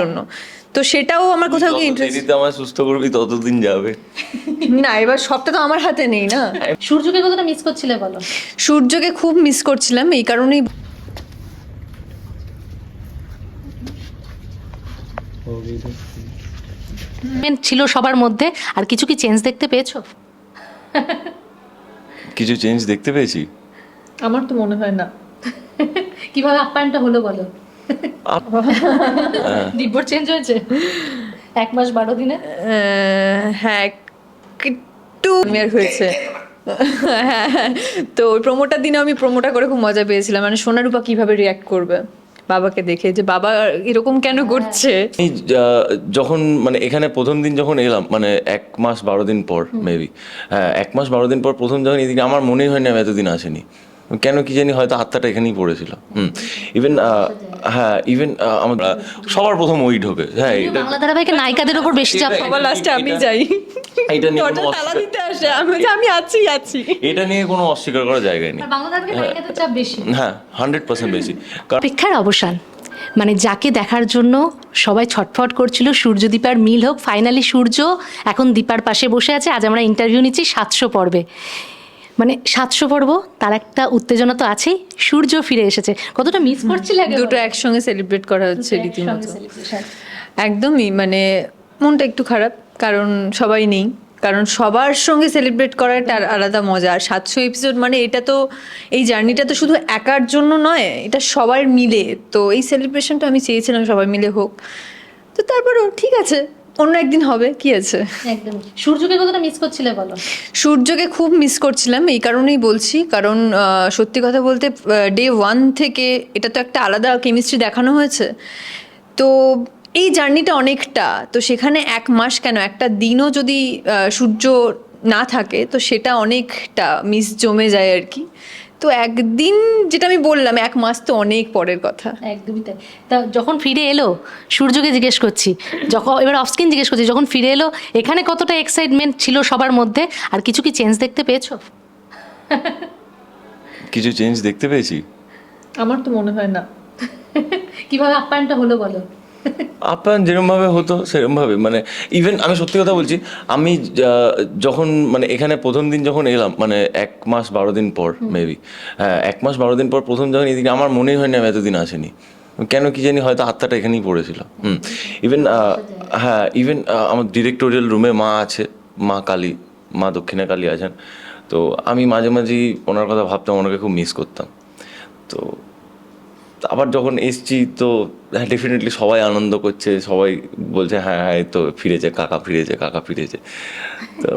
জন্য। তো সেটাও আমার কোথাও যত ইন্টারেস্ট দেরিতে আমার সুস্থ করবি ততদিন যাবে। না এবার সবটা তো আমার হাতে নেই না। সূর্যকে কতটা মিস করছিলে বলো? সূর্যকে খুব মিস করছিলাম এই কারণেই ছিল সবার মধ্যে আর কিছু কি চেঞ্জ দেখতে পেয়েছ? কিছু চেঞ্জ দেখতে পেয়েছি? আমার তো মনে হয় না। কীভাবে আপ্যায়নটা হলো বলো? দিব্যর চেঞ্জ হয়েছে? এক মাস বারো দিনে? হ্যাঁ একটু হয়েছে। হ্যাঁ, হ্যাঁ। তো ওই প্রোমোটার দিনে আমি প্রোমোটা করে খুব মজা পেয়েছিলাম। মানে সোনারূপা কীভাবে রিয়াক্ট করবে বাবাকে দেখে? যে বাবা এরকম কেন করছে? যখন মানে এখানে প্রথম দিন যখন এলাম মানে এক মাস বারো দিন পর মেবি হ্যাঁ এক মাস বারো দিন পর প্রথম যখন এদিকে আমার মনেই হয়নি আমি এতদিন আসেনি। কেন কি জানি হয়তো আত্মাটা এখানেই পড়েছিল। হুম। ইভেন হ্যাঁ ইভেন আমার আহ, সবার প্রথম ওই ঢোকে। হ্যাঁ এটা বাংলা ধারাবাহিকের নায়িকাদের উপর বেশি চাপ সবার লাস্টে আমি যাই। এটা নিয়ে কোনো তালা দিতে আসে। আমি আছি আছি। এটা নিয়ে কোনো অস্বীকার করার জায়গায় নেই। বাংলা ধারাবাহিকের নায়িকাদের চাপ বেশি। হ্যাঁ হান্ড্রেড পার্সেন্ট বেশি। কারণ অপেক্ষার অবসান। মানে যাকে দেখার জন্য সবাই ছটফট করছিল সূর্য দীপার মিল হোক ফাইনালি সূর্য এখন দীপার পাশে বসে আছে। আজ আমরা ইন্টারভিউ নিচ্ছি সাতশো পর্বে। মানে সাতশো পর্ব তার একটা উত্তেজনা তো আছেই সূর্য ফিরে এসেছে। কতটা মিস করছিলে দুটো একসঙ্গে সেলিব্রেট করা হচ্ছে রীতিমতো। একদমই মানে মনটা একটু খারাপ কারণ সবাই নেই। কারণ সবার সঙ্গে সেলিব্রেট করা একটা আলাদা মজা। আর সাতশো এপিসোড মানে এটা তো এই জার্নিটা তো শুধু একার জন্য নয় এটা সবার মিলে। তো এই সেলিব্রেশনটা আমি চেয়েছিলাম সবাই মিলে হোক। তো তারপরেও ঠিক আছে। অন্য একদিন হবে কি আছে? একদম। সূর্যকে কতটা মিস করছিলে বলো? সূর্যকে খুব মিস করছিলাম এই কারণেই বলছি। কারণ সত্যি কথা বলতে ডে ওয়ান থেকে এটা তো একটা আলাদা কেমিস্ট্রি দেখানো হয়েছে। তো এই জার্নিটা অনেকটা তো সেখানে এক মাস কেন? একটা দিনও যদি সূর্য না থাকে তো সেটা অনেকটা মিস জমে যায় আর কি। তো একদিন যেটা আমি বললাম এক মাস তো অনেক পরের কথা। একদমই তাই। তা যখন ফিরে এলো সূর্যকে জিজ্ঞেস করছি যখন এবার অফস্ক্রিন জিজ্ঞেস করছি যখন ফিরে এলো এখানে কতটা এক্সাইটমেন্ট ছিল সবার মধ্যে? আর কিছু কি চেঞ্জ দেখতে পেয়েছ? কিছু চেঞ্জ দেখতে পেয়েছি? আমার তো মনে হয় না। কীভাবে আপ্যায়নটা হলো বলো? আপ্যায়ন যেরমভাবে হতো সেরমভাবে। মানে ইভেন আমি সত্যি কথা বলছি আমি যখন মানে এখানে প্রথম দিন যখন এলাম মানে এক মাস বারো দিন পর মেবি হ্যাঁ এক মাস বারো দিন পর প্রথম যখন এদিকে আমার মনেই হয়নি আমি এতদিন আসেনি। কেন কি জানি হয়তো আত্মাটা এখানেই পড়েছিল। হুম। ইভেন হ্যাঁ ইভেন আমার ডিরেক্টোরিয়াল রুমে মা আছে মা কালী মা দক্ষিণা কালী আছেন। তো আমি মাঝে মাঝেই ওনার কথা ভাবতাম ওনাকে খুব মিস করতাম। তো আবার যখন এসছি তো হ্যাঁ ডেফিনেটলি সবাই আনন্দ করছে, সবাই বলছে হ্যাঁ হ্যাঁ তো ফিরেছে, কাকা ফিরেছে কাকা ফিরেছে। তো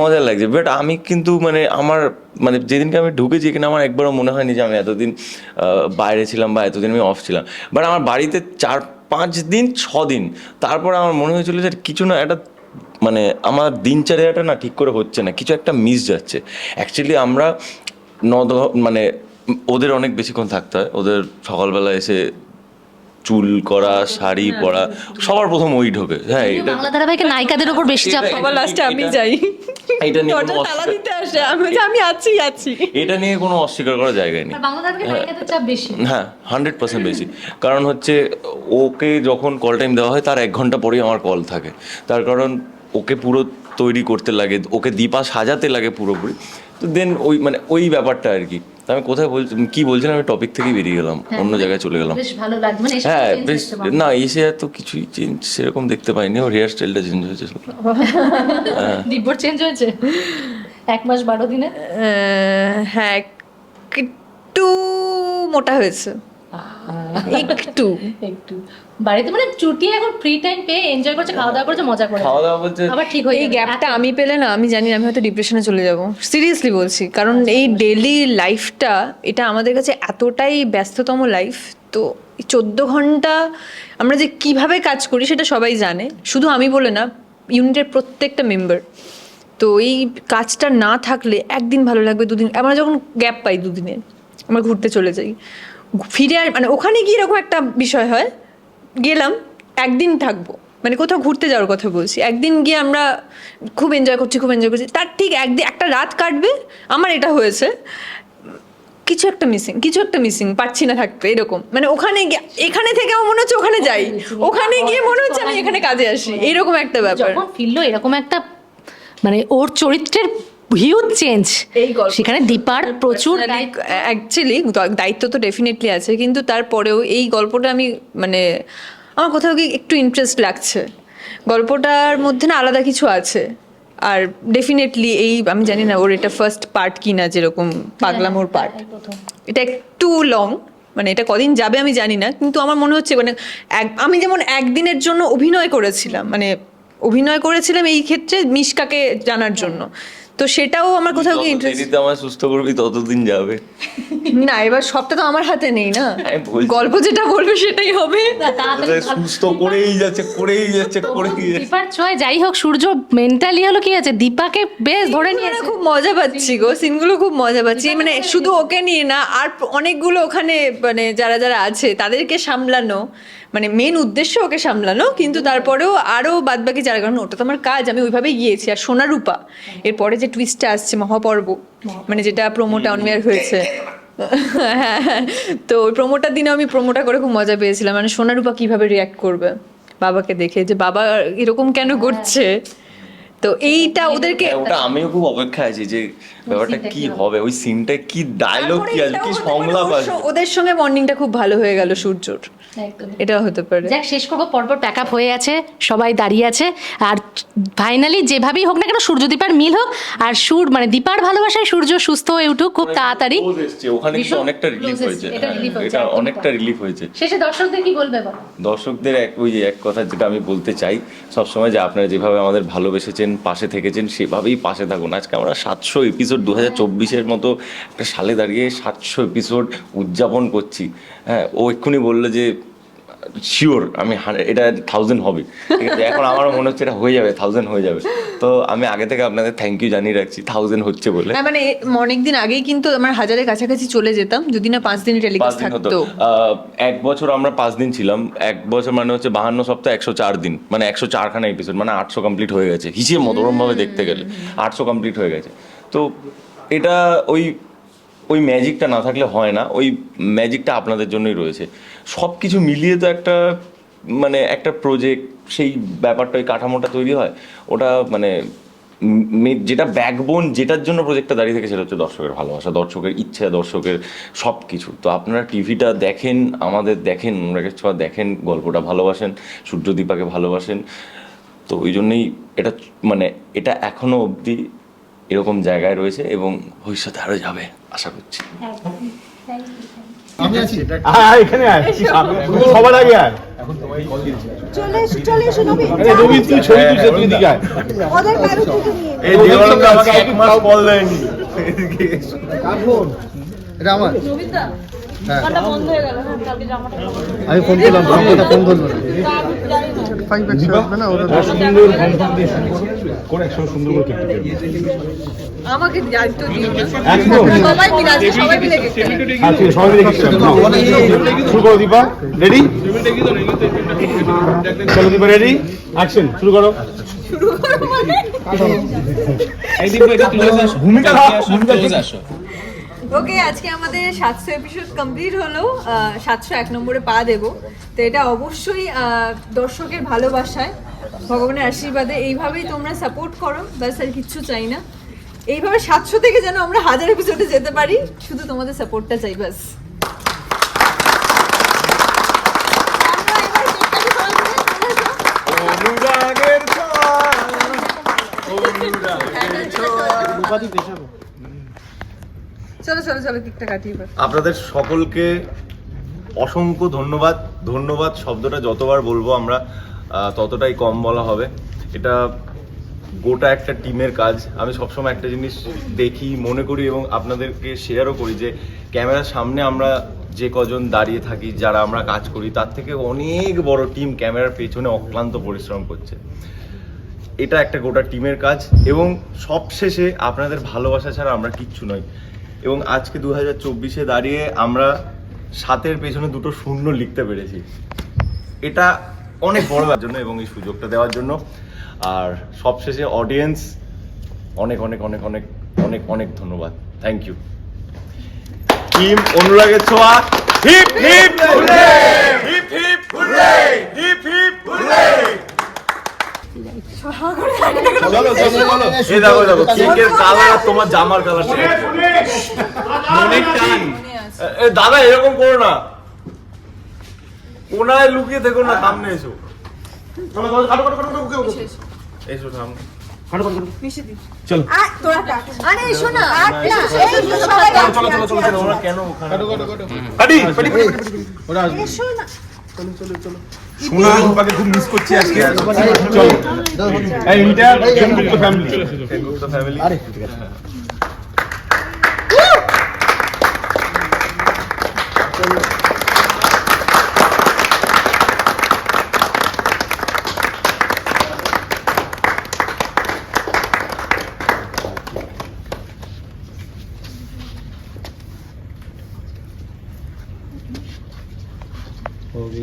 মজা লাগছে। বাট আমি কিন্তু মানে আমার মানে যেদিনকে আমি ঢুকেছি, এখানে আমার একবারও মনে হয়নি যে আমি এতদিন বাইরে ছিলাম বা এতদিন আমি অফ ছিলাম। বাট আমার বাড়িতে চার, পাঁচ দিন, ছ দিন, তারপরে আমার মনে হয়েছিল যে কিছু না একটা মানে আমার দিনচর্যাটা না ঠিক করে হচ্ছে না, কিছু একটা মিস যাচ্ছে। অ্যাকচুয়ালি আমরা ন মানে ওদের অনেক বেশিক্ষণ থাকতে হয়। ওদের সকালবেলা এসে চুল করা শাড়ি পরা সবার প্রথম ওই ঢোকে। হ্যাঁ এটা বাংলা ধারাবাহিকের নায়িকাদের উপর বেশি চাপ সবার লাস্টে আমি যাই। এটা নিয়ে কোনো তালা অস্বীকার- দিতে আসে আমি আমি আছি আছি। এটা নিয়ে কোনো অস্বীকার করার জায়গায় নেই। বাংলা ধারাবাহিকের নায়িকাদের চাপ বেশি। হ্যাঁ হান্ড্রেড পার্সেন্ট বেশি। কারণ হচ্ছে ওকে যখন কল টাইম দেওয়া হয় তার এক ঘণ্টা পরেই আমার কল থাকে। তার কারণ ওকে পুরো তৈরি করতে লাগে ওকে দীপা সাজাতে লাগে পুরোপুরি। তো দেন ওই মানে ওই ব্যাপারটা আর কি। আমি কোথায় বলছি কি বলছিলাম? আমি টপিক থেকেই বেরিয়ে গেলাম। অন্য জায়গায় চলে গেলাম। বেশ ভালো লাগবে মানে হ্যাঁ বেশ না এসে এত কিছুই চেঞ্জ সেরকম দেখতে পাইনি। ওর হেয়ার স্টাইলটা চেঞ্জ হয়েছে। শুধু। দিব্যর চেঞ্জ হয়েছে? এক মাস বারো দিনে? হ্যাঁ একটু মোটা হয়েছে। একটু। একটু। বাড়িতে মানে ছুটি এখন ফ্রি টাইম পেয়ে এনজয় করছে খাওয়া দাওয়া করছে মজা করে খাওয়া দাওয়া বলতে আবার ঠিক হয়ে এই গ্যাপটা আমি পেলে না আমি জানি না, আমি হয়তো ডিপ্রেশনে চলে যাব। সিরিয়াসলি বলছি কারণ এই ডেলি লাইফটা এটা আমাদের কাছে এতটাই ব্যস্ততম লাইফ তো চোদ্দ ঘণ্টা আমরা যে কীভাবে কাজ করি সেটা সবাই জানে। শুধু আমি বলে না ইউনিটের প্রত্যেকটা মেম্বার তো এই কাজটা না থাকলে একদিন ভালো লাগবে দুদিন আমরা যখন গ্যাপ পাই দুদিনে আমরা ঘুরতে চলে যাই। ফিরে আর মানে ওখানে গিয়ে এরকম একটা বিষয় হয় গেলাম একদিন থাকব। মানে কোথাও ঘুরতে যাওয়ার কথা বলছি। একদিন গিয়ে আমরা খুব এনজয় করছি খুব এনজয় করছি। তার ঠিক একদিন একটা রাত কাটবে আমার এটা হয়েছে। কিছু একটা মিসিং কিছু একটা মিসিং পাচ্ছি না থাকতে এরকম। মানে ওখানে গিয়ে এখানে থেকে আমার মনে হচ্ছে ওখানে যাই। ওখানে গিয়ে মনে হচ্ছে আমি এখানে কাজে আসি। এরকম একটা ব্যাপার। ফিরলো এরকম একটা মানে ওর চরিত্রের হিউজ চেঞ্জ সেখানে দীপার প্রচুর অ্যাকচুয়ালি দায়িত্ব তো ডেফিনেটলি আছে কিন্তু তারপরেও এই গল্পটা আমি মানে আমার কোথাও গিয়ে একটু ইন্টারেস্ট লাগছে। গল্পটার মধ্যে না আলাদা কিছু আছে। আর ডেফিনেটলি এই আমি জানি না ওর এটা ফার্স্ট পার্ট কি না যেরকম পাগলামোর পার্ট এটা একটু লং মানে এটা কদিন যাবে আমি জানি না কিন্তু আমার মনে হচ্ছে মানে এক- আমি যেমন একদিনের জন্য অভিনয় করেছিলাম মানে অভিনয় করেছিলাম এই ক্ষেত্রে মিশকাকে জানার জন্য। তো সেটাও আমার কোথাও যত ইন্টারেস্ট দেরিতে আমার সুস্থ করবি ততদিন যাবে। না এবার সবটা তো আমার হাতে নেই না। গল্প যেটা বলবে সেটাই হবে। সুস্থ করেই যাচ্ছে করেই যাচ্ছে করেই যাচ্ছে। দীপার ছয় যাই হোক সূর্য মেন্টালি হলো কি আছে? দীপাকে বেশ ধরে নিয়ে খুব মজা পাচ্ছি গো সিনগুলো খুব মজা পাচ্ছি। মানে শুধু ওকে নিয়ে না আর অনেকগুলো ওখানে মানে যারা যারা আছে তাদেরকে সামলানো। মানে মেন উদ্দেশ্য ওকে সামলানো কিন্তু তারপরেও আরও বাদবাকি যারা কারণ ওটা তো আমার কাজ আমি ওইভাবেই গিয়েছি। আর সোনারূপা এরপরে যে টুইস্টটা আসছে মহাপর্ব মানে যেটা প্রোমোটা অনমেয়ার হয়েছে। হ্যাঁ হ্যাঁ। তো ওই প্রোমোটার দিনে আমি প্রোমোটা করে খুব মজা পেয়েছিলাম। মানে সোনারূপা কীভাবে রিয়াক্ট করবে? বাবাকে দেখে যে বাবা এরকম কেন করছে? তো এইটা ওদেরকে হ্যাঁ, ওটা আমিও খুব অপেক্ষা আছি যে ব্যাপারটা কি হবে? ওই সিনটা কি ডায়লগ কি? আছে কি সংলাপ আছে ওদের সঙ্গে বন্ডিংটা খুব ভালো হয়ে গেল সূর্যর। এটা হতে পারে। যাক শেষ করব পরপর প্যাক আপ হয়ে আছে সবাই দাঁড়িয়ে আছে। আর ফাইনালি যেভাবেই হোক না কেন সূর্য দীপার মিল হোক আর সুর মানে দীপার ভালোবাসায় সূর্য সুস্থ হয়ে উঠুক খুব তাড়াতাড়ি। ওখানে কিন্তু অনেকটা রিলিফ হয়েছে। এটা হ্যাঁ, হয়েছে, এটা অনেকটা রিলিফ হয়েছে। শেষে দর্শকদের কি বলবে বলো? দর্শকদের এক ওই যে এক কথা যেটা আমি বলতে চাই সবসময় যে আপনারা যেভাবে আমাদের ভালোবেসেছেন পাশে থেকেছেন, সেভাবেই পাশে থাকুন। আজকে আমরা সাতশো এপিসোড দু হাজার চব্বিশের মতো একটা সালে দাঁড়িয়ে সাতশো এপিসোড উদযাপন করছি। হ্যাঁ ও এক্ষুনি বলল যে শিওর আমি এটা থাউজেন্ড হবে। ঠিক আছে এখন আমারও মনে হচ্ছে এটা হয়ে যাবে থাউজেন্ড হয়ে যাবে। তো আমি আগে থেকে আপনাদের থ্যাংক ইউ জানিয়ে রাখছি থাউজেন্ড হচ্ছে বলে। হ্যাঁ মানে অনেক দিন আগেই কিন্তু আমার হাজারের কাছাকাছি চলে যেতাম যদি না পাঁচ দিন টেলিকাস্ট থাকতো। এক বছর আমরা পাঁচ দিন ছিলাম এক বছর মানে হচ্ছে বাহান্ন সপ্তাহ একশো চার দিন মানে একশো চারখানা এপিসোড মানে আটশো কমপ্লিট হয়ে গেছে হিসেব মতো ওরমভাবে দেখতে গেলে আটশো কমপ্লিট হয়ে গেছে। তো এটা ওই ওই ম্যাজিকটা না থাকলে হয় না ওই ম্যাজিকটা আপনাদের জন্যই রয়েছে। সব কিছু মিলিয়ে তো একটা মানে একটা প্রজেক্ট সেই ব্যাপারটা, ওই কাঠামোটা তৈরি হয়। ওটা মানে যেটা ব্যাকবোন যেটার জন্য প্রজেক্টটা দাঁড়িয়ে থাকে, সেটা হচ্ছে দর্শকের ভালোবাসা, দর্শকের ইচ্ছা, দর্শকের সব কিছু তো আপনারা টিভিটা দেখেন, আমাদের দেখেন অনুরাগের ছোঁয়া দেখেন, গল্পটা ভালোবাসেন, সূর্যদীপাকে ভালোবাসেন। তো ওই জন্যই এটা মানে এটা এখনও অবধি এরকম জায়গায় রয়েছে এবং ভবিষ্যতে আরও যাবে। আশা করছি। আমি আছি। এখানে আয়। তুই সবার আগে আয়। এটা আমার। হ্যাঁ। আমি ফোন করলাম ফোন না। সুন্দর ফোন ফোন দিয়ে করে একসঙ্গে সুন্দর করে আমাকে দায়িত্ব দিও না। সবাই মিলে সবাই মিলে গেছে হ্যাঁ ঠিক আছে, সবাই মিলে শুরু করো দীপা রেডি চলো দীপা রেডি অ্যাকশন শুরু করো। ভূমিকা দাও, ভূমিকা দাও। ওকে আজকে আমাদের সাতশো এপিসোড কমপ্লিট হলো সাতশো এক নম্বরে পা দেব। তো এটা অবশ্যই দর্শকের ভালোবাসায় ভগবানের আশীর্বাদে। এইভাবেই তোমরা সাপোর্ট করো ব্যাস আর কিচ্ছু চাই না। এইভাবে সাতশো থেকে যেন আমরা হাজার এপিসোডে যেতে পারি শুধু তোমাদের সাপোর্টটা চাই ব্যাস। অনুরাগের ছোঁয়া, চলো চলো চলো কেকটা কাটি এবার। আপনাদের সকলকে অসংখ্য ধন্যবাদ। ধন্যবাদ শব্দটা যতবার বলব আমরা ততটাই কম বলা হবে। এটা গোটা একটা টিমের কাজ। আমি সবসময় একটা জিনিস দেখি, মনে করি এবং আপনাদেরকে শেয়ারও করি যে ক্যামেরার সামনে আমরা যে কজন দাঁড়িয়ে থাকি, যারা আমরা কাজ করি, তার থেকে অনেক বড় টিম ক্যামেরার পেছনে অক্লান্ত পরিশ্রম করছে। এটা একটা গোটা টিমের কাজ এবং সবশেষে আপনাদের ভালোবাসা ছাড়া আমরা কিচ্ছু নই। এবং আজকে দু হাজার চব্বিশে দাঁড়িয়ে আমরা সাতের পেছনে দুটো শূন্য লিখতে পেরেছি এটা অনেক বড় জন্য এবং এই সুযোগটা দেওয়ার জন্য আর সবশেষে অডিয়েন্স অনেক অনেক অনেক অনেক অনেক অনেক ধন্যবাদ থ্যাংক ইউ টিম অনুরাগের ছোঁয়া hip hip hip hurray hip hip hurray চলো চলো চলো এই দেখো দেখো কেকের কালার তোমার জামার কালার দাদা এরকম করো না। কোনায় লুকিয়ে দেখো না সামনে এসো এসো সামনে তোরা আরে এসো না এই তো সবাই চলো চলো চলো সোনা রূপাকে খুব মিস করছি আজকে চলো এই ইন্টার ফ্যামিলি ফ্যামিলি কি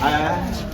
হ্যাঁ